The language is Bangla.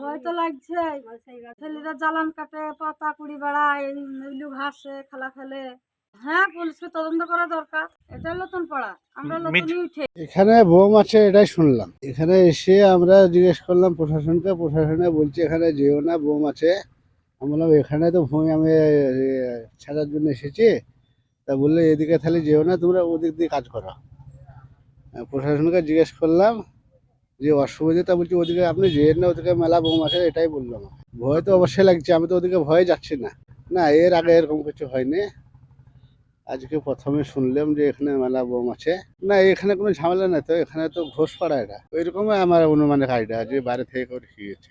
ভয় তো লাগছে ছেলেরা জ্বালান কাটে পাতা কুড়ি বেড়ায় ইলু ঘাসে খেলা খেলে। হ্যাঁ পুলিশকে তদন্ত করা দরকার এটা নতুন পাড়া আমরা নতুনই উঠে এখানে বোম আছে এটাই শুনলাম। এখানে এসে আমরা জিজ্ঞেস করলাম প্রশাসনকে প্রশাসনে বলছে এখানে যেও না বোম আছে। আমি বললাম এখানে তো ভূমি আমি ছাড়ার জন্য এসেছি। তা বললে এদিকে তাহলে যেও না তোমরা ওদিক দিয়ে কাজ করো। প্রশাসনকে জিজ্ঞেস করলাম যে অসুবিধা বলছি, ওদিকে আপনি যে না ওদিকে মেলা বোম আছে এটাই বললাম ভয় তো অবশ্যই লাগছে, আমি তো ওদিকে ভয়ে যাচ্ছি না। না, এর আগে এরকম কিছু হয়নি। আজকে প্রথমে শুনলাম যে এখানে মেলা বোম আছে না, এখানে কোনো ঝামেলা নেই তো, এখানে তো ঘোষ পাড়া এটা। ওইরকমই আমার অনুমানের আইডিয়া যে বাইরে থেকে করে শিখেছে